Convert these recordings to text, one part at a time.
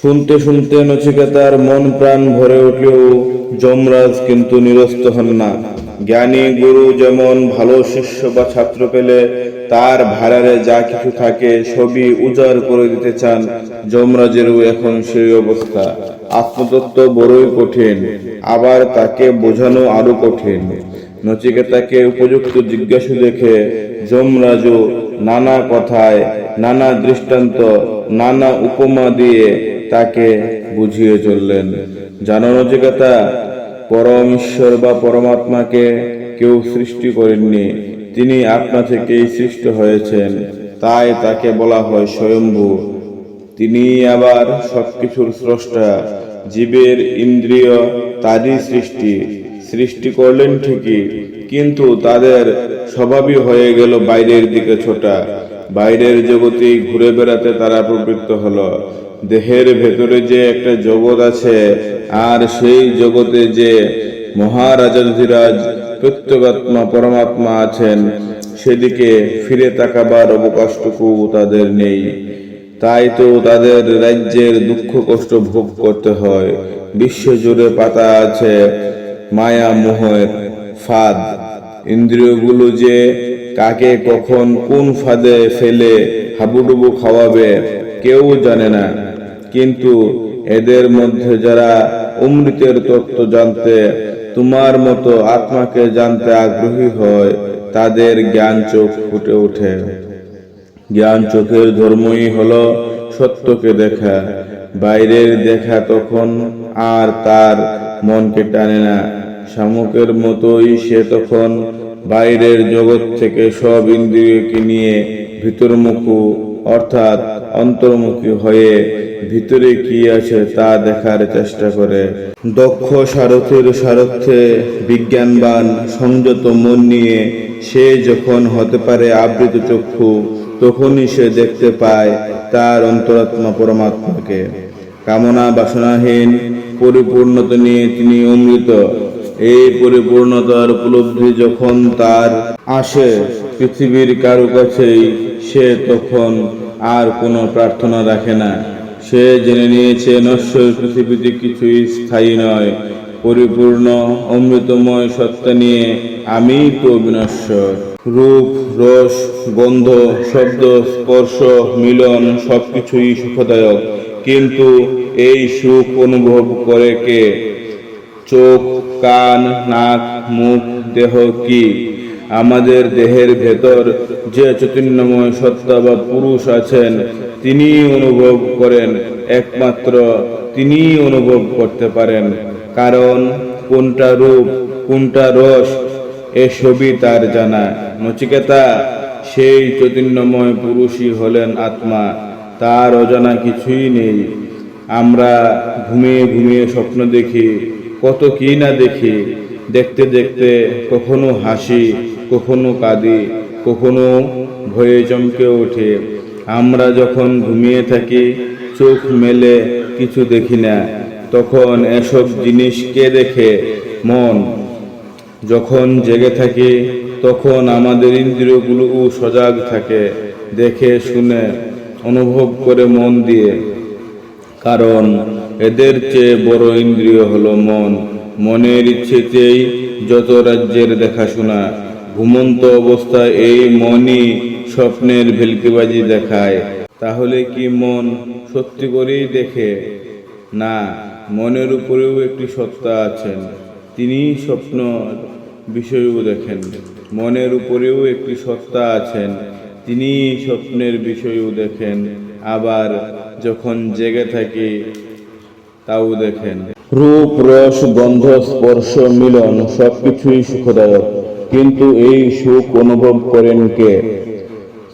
শুনতে শুনতে নচিকেতার মন প্রাণ ভরে উঠলেও যমরাজ কিন্তু নিরস্ত হন না। জ্ঞানী গুরু যেমন ভালো শিষ্য বা ছাত্র পেলে, তার ভাড়ারে যা কিছু থাকে সবই উজাড় করে দিতে চান যমরাজেরও এখন সেই অবস্থা। আত্মতত্ত্ব বড়ই কঠিন, আবার তাকে বোঝানো আরও কঠিন। নচিকেতাকে উপযুক্ত জিজ্ঞাসা দেখে যমরাজও নানা কথায়, নানা দৃষ্টান্ত, নানা উপমা দিয়ে তাকে বুঝিয়ে চললেন, জানো নচিকেতা পরম ঈশ্বর বা পরমাত্মাকে কেউ সৃষ্টি করেননি। তিনি আপনা থেকেই সৃষ্ট হয়েছেন। তাই তাকে বলা হয় স্বয়ম্ভু। তিনি আবার সবকিছুর স্রষ্টা। জীবের ইন্দ্রিয় তারই সৃষ্টি। সৃষ্টি করলেন ঠিকই, কিন্তু তাদের স্বভাবই হয়ে গেল বাইরের দিকে ছোটা। বাইরের জগতে ঘুরে বেড়াতে তারা প্রবৃত্ত হলো। দেহের ভেতরে যে একটা জগৎ আছে, আর সেই জগতে যে মহারাজাধিরাজ প্রত্যেগাত্মা পরমাত্মা আছেন, সেদিকে ফিরে তাকাবার অবকাশটুকু তাদের নেই। তাই তো তাদের রাজ্যের দুঃখ কষ্ট ভোগ করতে হয়। বিশ্ব জুড়ে পাতা আছে, মায়া, মোহের ফাঁদ। ইন্দ্রিয়গুলো যে কাকে কখন কোন ফাঁদে ফেলে হাবুডুবু খাওয়াবে, কেউ জানে না। কিন্তু এদের মধ্যে যারা অমৃতের তত্ত্ব জানতে, তোমার মতো আত্মাকে জানতে আগ্রহী হয়, তাদের জ্ঞান চোখ ফুটে ওঠে। জ্ঞান চোখের ধর্মই হলো সত্যকে দেখা। বাইরের দেখা তখন আর তার মনকে টানে না। শামুকের মতোই সে তখন বাইরের জগৎ থেকে সব ইন্দ্রিয়কে নিয়ে ভিতরমুখু, অর্থাৎ অন্তর্মুখী হয়ে ভিতরে কি আছে তা দেখার চেষ্টা করে। দক্ষ সারথীর সারথ্যে বিজ্ঞানবান সংযত মন নিয়ে সে যখন হতে পারে আবৃত চক্ষু, তখনই সে দেখতে পায় তার অন্তরাত্মা পরমাত্মাকে। কামনা বাসনাহীন পরিপূর্ণতা নিয়ে তিনি অমৃত। এই পরিপূর্ণতার উপলব্ধি যখন তার আসে পৃথিবীর কারও কাছেই সে তখন আর কোনো প্রার্থনা রাখে না। সে জেনে নিয়েছে নশ্বর পৃথিবীতে কিছুই স্থায়ী নয়। পরিপূর্ণ অমৃতময় সত্তা নিয়ে আমি তো বিনশ্বর রূপ, রস, গন্ধ, শব্দ, স্পর্শ, মিলন সবকিছুই সুখদায়ক। কিন্তু এই সুখ অনুভব করে কে? চোখ, কান, নাক, মুখ, দেহ কি? আমাদের দেহের ভেতর যে চৈতন্যময় সত্তা বা পুরুষ আছেন তিনি অনুভব করেন, একমাত্র তিনি অনুভব করতে পারেন। কারণ কোনটা রূপ, কোনটা রস এসবই তার জানা। নচিকেতা, সেই চৈতন্যময় পুরুষই হলেন আত্মা, তার অজানা কিছুই নেই। আমরা ঘুমিয়ে ঘুমিয়ে স্বপ্ন দেখি, কত কি না দেখি, দেখতে দেখতে কখনো হাসি, কখনো কাঁদি, কখনো ভয়ে চমকে ওঠে। আমরা যখন ঘুমিয়ে থাকি, চোখ মেলে কিছু দেখি না। তখন এসব জিনিস কে দেখে? মন। যখন জেগে থাকি, তখন আমাদের ইন্দ্রিয়গুলো সজাগ থাকে, দেখে, শুনে, অনুভব করে মন দিয়ে। কারণ এদের চেয়ে বড় ইন্দ্রিয় হলো মন। মনের ইচ্ছেতেই যত রাজ্যের দেখাশোনা ঘুমন্ত অবস্থায় এই মনই স্বপ্নের ভেলকিবাজি দেখায়। তাহলে কি মন সত্যি করেই দেখে? না, মনের উপরেও একটি সত্তা আছেন। তিনি স্বপ্ন বিষয়ও দেখেন। মনের উপরেও একটি সত্তা আছেন। তিনি স্বপ্নের বিষয়ও দেখেন। আবার যখন জেগে থাকি, তাও দেখেন। রূপ, রস, গন্ধ, স্পর্শ, মিলন সবকিছুই সুখদায়ক। কিন্তু এই সুখ অনুভব করেন কে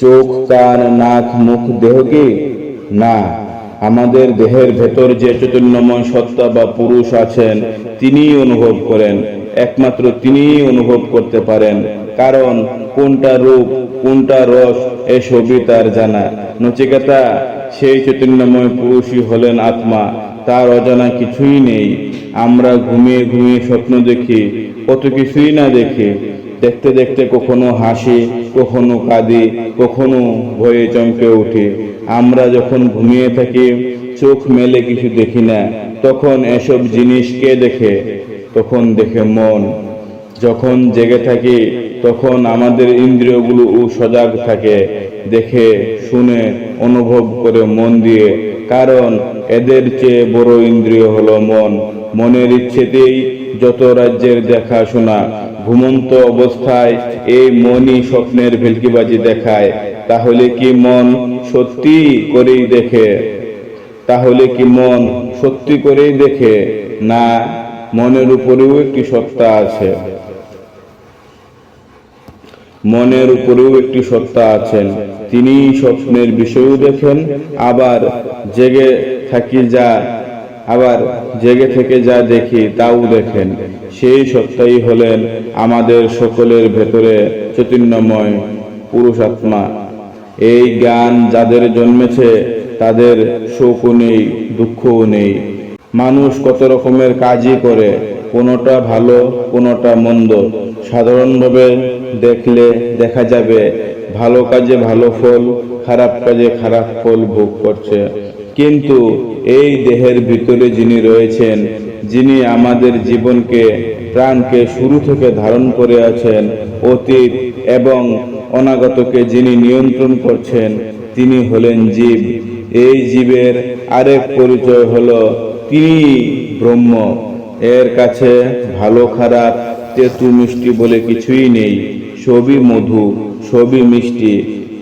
চোখ, কান, নাক, মুখ, দেহ কি? না। আমাদের দেহের ভেতর যে চৈতন্যময় সত্তা বা পুরুষ আছেন, তিনিই অনুভব করেন। একমাত্র তিনিই অনুভব করতে পারেন। কারণ কোনটা রূপ, কোনটা রস এসবই তার জানা। নচিকেতা, সেই চৈতন্যময় পুরুষই হলেন আত্মা। তার অজানা কিছুই নেই। আমরা ঘুমিয়ে ঘুমিয়ে স্বপ্ন দেখি কত কিছুই না দেখি। দেখতে দেখতে কখনো হাসি, কখনো কাঁদি, কখনো ভয়ে চমকে উঠি। আমরা যখন ঘুমিয়ে থাকি, চোখ মেলে কিছু দেখি না। তখন এসব জিনিস কে দেখে? তখন দেখে মন। যখন জেগে থাকি, তখন আমাদের ইন্দ্রিয়গুলো ও সজাগ থাকে। দেখে, শুনে, অনুভব করে মন দিয়ে। কারণ এদের চেয়ে বড় ইন্দ্রিয় হলো মন। মনের ইচ্ছেতেই যত রাজ্যের দেখাশোনা ঘুমন্ত অবস্থায় এই মনই স্বপ্নের ভেলকিবাজি দেখায়, তাহলে কি মন সত্যি করেই দেখে? তাহলে কি মন সত্যি করেই দেখে, না মনের উপরেও একটি সত্তা আছে? মনের উপরেও একটি সত্তা আছেন। তিনি স্বপ্নের বিষয়ও দেখেন, আবার জেগে থাকি যা আবার জেগে থেকে যা দেখি তাও দেখেন। সেই সত্তাই হলেন আমাদের সকলের ভেতরে চৈতন্যময় পুরুষাত্মা। এই জ্ঞান যাদের জন্মেছে, তাদের শোকও নেই, দুঃখও নেই। মানুষ কত রকমের কাজই করে, কোনোটা ভালো, কোনোটা মন্দ। সাধারণভাবে দেখলে দেখা যাবে, ভালো কাজে ভালো ফল, খারাপ কাজে খারাপ ফল ভোগ করছে। কিন্তু এই দেহের ভিতরে যিনি রয়েছেন, যিনি আমাদের জীবনকে, প্রাণকে শুরু থেকে ধারণ করে আছেন, অতীত এবং অনাগতকে যিনি নিয়ন্ত্রণ করছেন, তিনি হলেন জীব। এই জীবের আরেক পরিচয় হলো তিনি ব্রহ্ম। এর কাছে ভালো খারাপ, তেতু মিষ্টি বলে কিছুই নেই। সবই মধু, সবই মিষ্টি।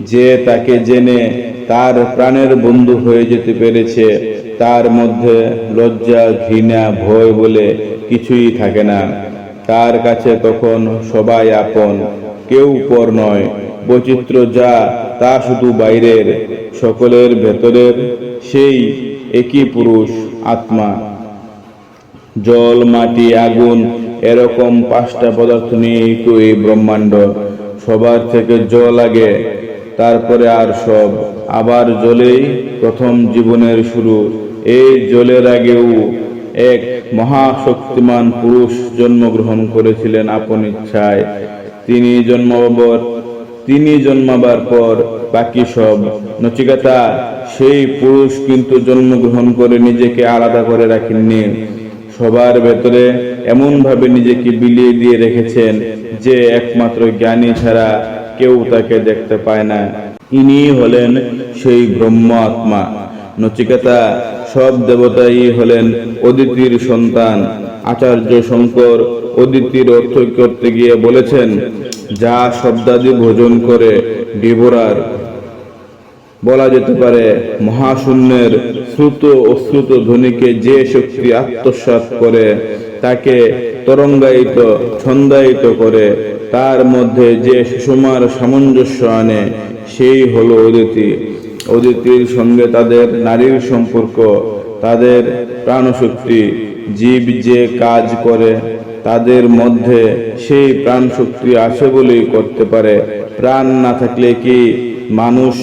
যে তাকে জেনে তার প্রাণের বন্ধু হয়ে যেতে পেরেছে। তার মধ্যে লজ্জা, ঘৃণা, ভয় বলে কিছুই থাকে না। তার কাছে তখন সবাই আপন, কেউ পর নয়। বৈচিত্র্য যা, তা শুধু বাইরের, সকলের ভেতরের, সেই একই পুরুষ, আত্মা। জল, মাটি, আগুন, এরকম পাঁচটা পদার্থ নিয়েই তো এই ব্রহ্মাণ্ড। সবার থেকে জল আগে। তারপরে আর সব আবার জলেই প্রথম জীবনের শুরু। এই জলের আগেও এক মহাশক্তিমান পুরুষ জন্মগ্রহণ করেছিলেন আপন ইচ্ছায়। তিনি জন্মাবার তিনি জন্মাবার পর বাকি সব নচিকাতা সেই পুরুষ কিন্তু জন্মগ্রহণ করে নিজেকে আলাদা করে রাখেননি। সবার ভেতরে এমনভাবে নিজেকে বিলিয়ে দিয়ে রেখেছেন যে একমাত্র জ্ঞানী ছাড়া কেউ তাকে দেখতে পায় না। ইনি হলেন সেই ব্রহ্ম আত্মা নচিকেতা সব দেবতাই হলেন অদিতির সন্তান। আচার্য শঙ্কর অদিতির অর্থ করতে গিয়ে বলেছেন, যা শব্দাদি ভোজন করে বিবরার বলা যেতে পারে, মহাশূন্যের শ্রুত ও শ্রুত ধ্বনিকে যে শক্তি আত্মসাৎ করে তাকে তরঙ্গায়িত, ছন্দায়িত করে তার মধ্যে যে সুষমার সামঞ্জস্য আনে, সেই হলো অদিতি। অদিতির সঙ্গে তাদের নারীর সম্পর্ক, তাদের প্রাণশক্তি, জীব যে কাজ করে, তাদের মধ্যে সেই প্রাণশক্তি আসে বলেই করতে পারে। প্রাণ না থাকলে কি মানুষ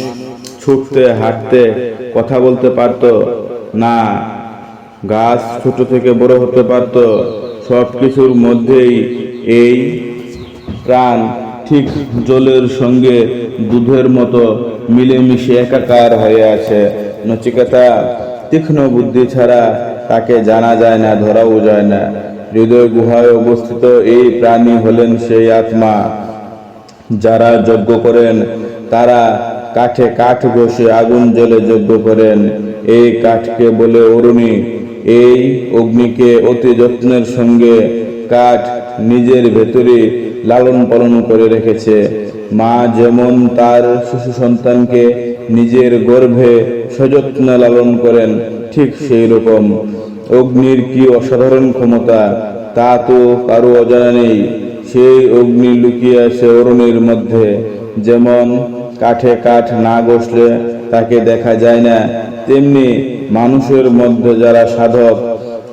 ছুটতে, হাঁটতে কথা বলতে পারতো? না। গাছ ছোট থেকে বড় হতে পারতো। সব কিছুর মধ্যেই এই প্রাণ ঠিক জলের সঙ্গে দুধের মতো মিলেমিশে একাকার হয়ে আছে। নচিকেতা তীক্ষ্ণ বুদ্ধি ছাড়া তাকে জানা যায় না, ধরাও যায় না। হৃদয় গুহায় অবস্থিত এই প্রাণী হলেন সেই আত্মা। যারা যজ্ঞ করেন, তারা কাঠে কাঠ ঘষে আগুন জ্বলে যজ্ঞ করেন। এই কাঠকে বলে অরুণী এই অগ্নিকে অতি যত্নের সঙ্গে কাঠ নিজের ভেতরে লালন পালন করে রেখেছে। মা যেমন তার শিশু সন্তানকে নিজের গর্ভে সযত্ন লালন করেন, ঠিক সেই রকম। অগ্নির কি অসাধারণ ক্ষমতা, তা তো কারও অজানা নেই। সেই অগ্নি লুকিয়ে আছে অরণের মধ্যে। যেমন কাঠে কাঠ না বসলে তাকে দেখা যায় না, তেমনি মানুষের মধ্যে যারা সাধক,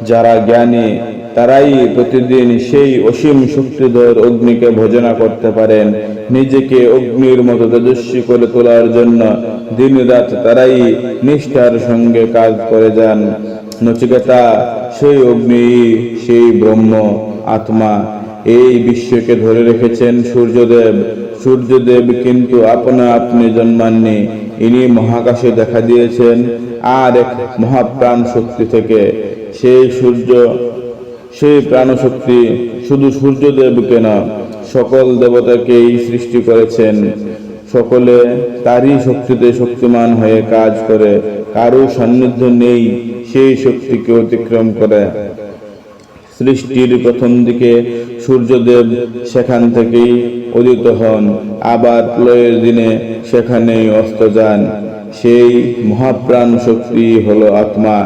যারা জ্ঞানী, তারাই প্রতিদিন সেই অসীম শক্তিধর অগ্নিকে ভজনা করতে পারেন। নিজেকে অগ্নির মতো তেজস্বী করে তোলার জন্য দিন রাত তারাই নিষ্ঠার সঙ্গে কাজ করে যান। নচিকেতা, সেই অগ্নি, সেই ব্রহ্ম, আত্মা, এই বিশ্বকে ধরে রেখেছেন সূর্যদেব। সূর্যদেব কিন্তু আপনা আপনি জন্মাননি। ইনি মহাকাশে দেখা দিয়েছেন আর এক মহাপ্রাণ শক্তি থেকে। সেই সূর্য, সেই প্রাণশক্তি শুধু সূর্যদেবকে না, সকল দেবতাকেই সৃষ্টি করেছেন। সকলে তারই শক্তিতে শক্তিমান হয়ে কাজ করে, কারও সান্নিধ্য নেই, সেই শক্তিকে অতিক্রম করে। সৃষ্টির প্রথম দিকে সূর্যদেব সেখান থেকেই উদিত হন। আবার প্রলয়ের দিনে সেখানেই অস্ত যান। সেই মহাপ্রাণ শক্তি হলো আত্মা।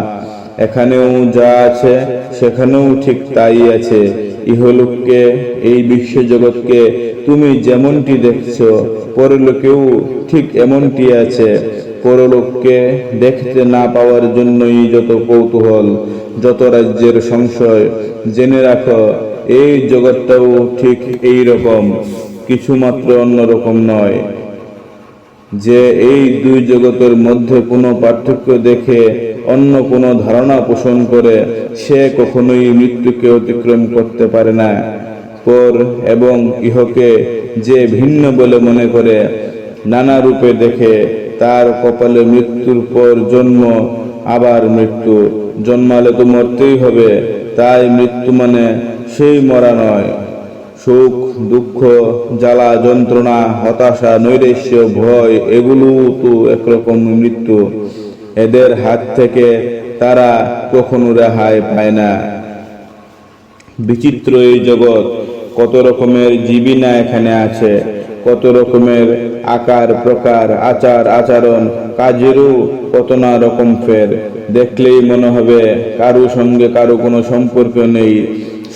এখানেও যা আছে, সেখানেও ঠিক তাই আছে। ইহলোককে, এই বিশ্ব জগৎকে তুমি যেমনটি দেখছ, পরলোকেও ঠিক এমনটি আছে। পরলোককে দেখতে না পাওয়ার জন্যই যত কৌতূহল, যত রাজ্যের সংশয়, জেনে রাখো, এই জগৎটাও ঠিক এই রকম কিছু মাত্র অন্যরকম নয়। যে এই দুই জগতের মধ্যে কোনো পার্থক্য দেখে অন্য কোনো ধারণা পোষণ করে, সে কখনোই মৃত্যুকে অতিক্রম করতে পারে না। পর এবং ইহকে যে ভিন্ন বলে মনে করে, নানা রূপে দেখে তার কপালে মৃত্যুর পর জন্ম, আবার মৃত্যু। জন্মালে তো মরতেই হবে, তাই মৃত্যু মানে সেই মরা নয়। সুখ, দুঃখ, জ্বালা, যন্ত্রণা, হতাশা, নৈরাশ্য, ভয়, এগুলো তো একরকম মৃত্যু। এদের হাত থেকে তারা কখনো রেহাই পায় না। বিচিত্র এই জগৎ কত রকমের জীবিনা এখানে আছে, কত রকমের আকার, প্রকার, আচার, আচরণ, কাজেরও কত না রকম ফের। দেখলেই মনে হবে কারও সঙ্গে কারও কোনো সম্পর্ক নেই।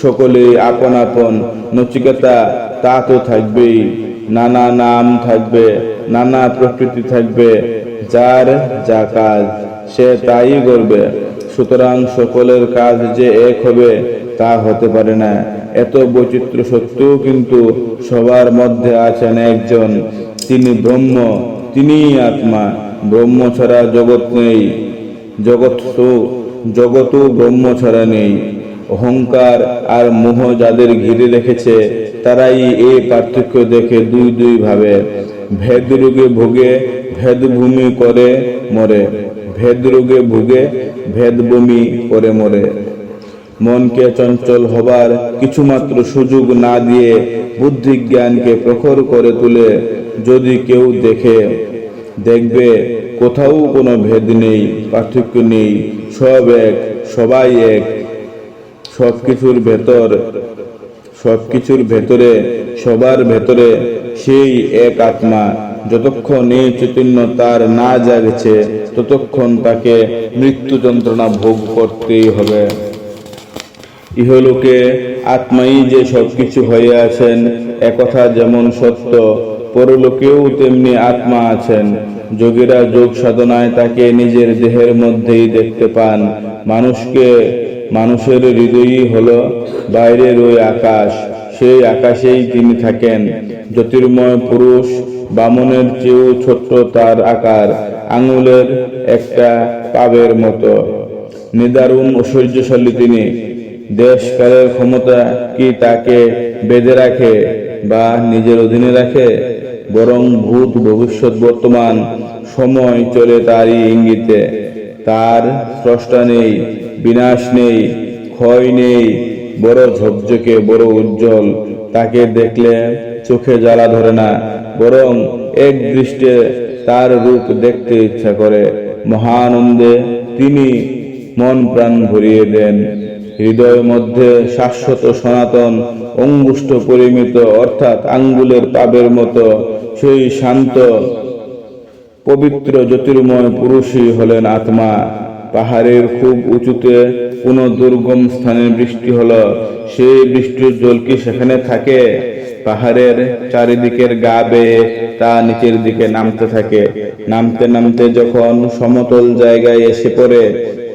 সকলেই আপন আপন নচিকেতা তা তো থাকবেই নানা নাম থাকবে, নানা প্রকৃতি থাকবে, যার যা কাজ সে তাই করবে। সুতরাং সকলের কাজ যে এক হবে তা হতে পারে না। এত বৈচিত্র্য সত্ত্বেও কিন্তু সবার মধ্যে আছেন একজন, তিনি ব্রহ্ম, তিনিই আত্মা। ব্রহ্ম ছাড়া জগৎ নেই জগৎ তো জগতও ব্রহ্ম ছাড়া নেই। অহংকার আর মোহ যাদের ঘিরে রেখেছে, তারাই এই পার্থক্য দেখে দুই দুই ভাবে। ভেদ রোগে ভোগে, ভেদভূমি করে মরে। ভেদ রোগে ভুগে, ভেদভূমি করে মরে। মনকে চঞ্চল হবার কিছুমাত্র সুযোগ না দিয়ে বুদ্ধি জ্ঞানকে প্রখর করে তুলে যদি কেউ দেখে, দেখবে কোথাও কোনো ভেদ নেই, পার্থক্য নেই, সব এক, সবাই এক। সব কিছুর ভেতর, সবকিছুর ভেতরে, সবার ভেতরে সেই এক আত্মা, যতক্ষণ এই চৈতন্য তার না জাগছে, ততক্ষণ তাকে মৃত্যু যন্ত্রণা ভোগ করতেই হবে। ইহলোকে আত্মাই যে সবকিছু হয়ে আছেন একথা যেমন সত্য, পরলোকেও তেমনি আত্মা আছেন। যোগীরা যোগ সাধনায় তাকে নিজের দেহের মধ্যেই দেখতে পান। মানুষকে মানুষের হৃদয়ই হল বাইরের ওই আকাশ। সেই আকাশেই তিনি থাকেন। জ্যোতির্ময় পুরুষ, বামনের চেয়েও ছোট্ট তার আকার, আঙুলের একটা পাবের মতো। নিদারুণ ঐশ্বর্যশালী তিনি। দেশকালের ক্ষমতা কি তাকে বেঁধে রাখে বা নিজের অধীনে রাখে? বরং ভূত ভবিষ্যৎ বর্তমান, সময় চলে তারই ইঙ্গিতে। তার স্রষ্টা নেই। বিনাশ নেই, ক্ষয় নেই, বড় ঝকঝকে বড় উজ্জ্বল। তাকে দেখলে চোখে জ্বালা ধরে না, বরং এক দৃষ্টে তার রূপ দেখতে ইচ্ছা করে। মহানন্দে তিনি মন প্রাণ ভরিয়ে দেন। হৃদয়ের মধ্যে শাশ্বত সনাতন, অঙ্গুষ্ঠ পরিমিত, অর্থাৎ আঙ্গুলের পাবের মতো, সেই শান্ত, পবিত্র জ্যোতির্ময় পুরুষই হলেন আত্মা। পাহাড়ের খুব উঁচুতে কোন দুর্গম স্থানে বৃষ্টি হলো। সেই বৃষ্টির জল কি সেখানে থাকে? পাহাড়ের চারিদিকের গা বেয়ে তা নিচের দিকে নামতে থাকে। নামতে নামতে যখন সমতল জায়গায় এসে পড়ে,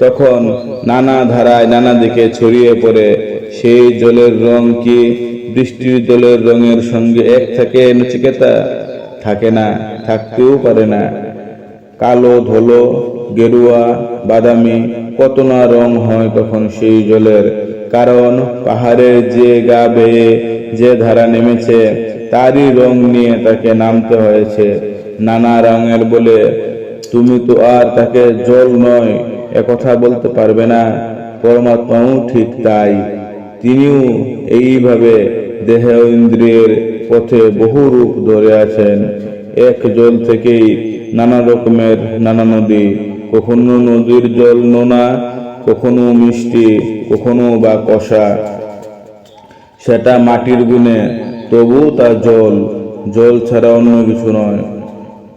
তখন নানা ধারায় নানা দিকে ছড়িয়ে পড়ে। সেই জলের রং কি বৃষ্টির জলের রঙের সঙ্গে এক থাকে নচিকেতা? থাকে না, থাকতেও পারে না। কালো, ধুলো গেরুয়া, বাদামি, কত না রং হয় তখন সেই জলের। কারণ পাহাড়ের যে গা বেয়ে যে ধারা নেমেছে, তারই রং নিয়ে তাকে নামতে হয়েছে। নানা রঙের বলে, তুমি তো আর তাকে জল নয় একথা বলতে পারবে না। পরমাত্মাও ঠিক তাই। তিনিও এইভাবে দেহ ইন্দ্রিয়ের পথে বহু রূপ ধরে আছেন। এক জল থেকেই নানা রকমের নানা নদী কখনো নদীর জল নোনা, কখনো মিষ্টি, কখনো বা কষা। সেটা মাটির গুণে তবু তা জল জল ছাড়া অন্য কিছু নয়।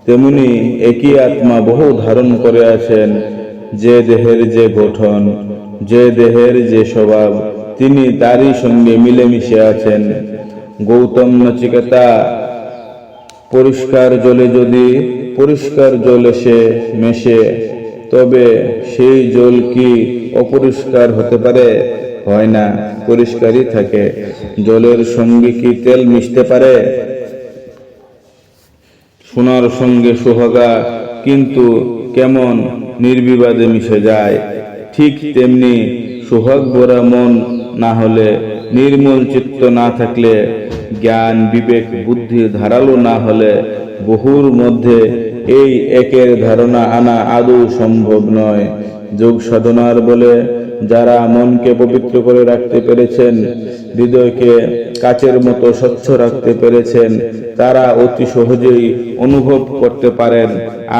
তেমনি একই আত্মা বহু ধারণ করে আছেন যে দেহের যে গঠন, যে দেহের যে স্বভাব, তিনি তারই সঙ্গে মিলেমিশে আছেন। গৌতম নচিকেতা, পরিষ্কার জলে যদি, পরিষ্কার জল এসে মেশে তবে সেই জল কি অপরিষ্কার হতে পারে? হয় না, পরিষ্কারই থাকে। জলের সঙ্গে কি তেল মিশতে পারে? সোনার সঙ্গে সোহাগা কিন্তু কেমন নির্বিবাদে মিশে যায়। ঠিক তেমনি সোহাগ ভরা মন না হলে নির্মল চিত্ত না থাকলে, জ্ঞান, বিবেক, বুদ্ধি ধারালো না হলে বহুর মধ্যে এই একের ধারণা আনা আদৌ সম্ভব নয়। যোগ সাধনার বলে যারা মনকে পবিত্র করে রাখতে পেরেছেন, হৃদয়কে কাচের মতো স্বচ্ছ রাখতে পেরেছেন, তারা অতি সহজেই অনুভব করতে পারেন,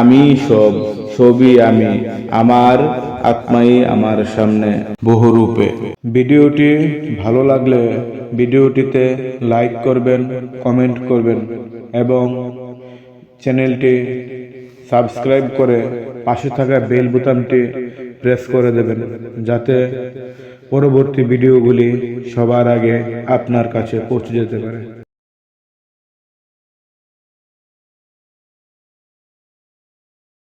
আমি সব, সবই আমি, আমার আত্মাই আমার সামনে। বহুরূপে। ভিডিওটি ভালো লাগলে ভিডিওটিতে লাইক করবেন, কমেন্ট করবেন এবং চ্যানেলটি সাবস্ক্রাইব করে পাশে থাকা বেল বোতামটি প্রেস করে দেবেন, যাতে পরবর্তী ভিডিওগুলি সবার আগে আপনার কাছে পৌঁছে যেতে পারে।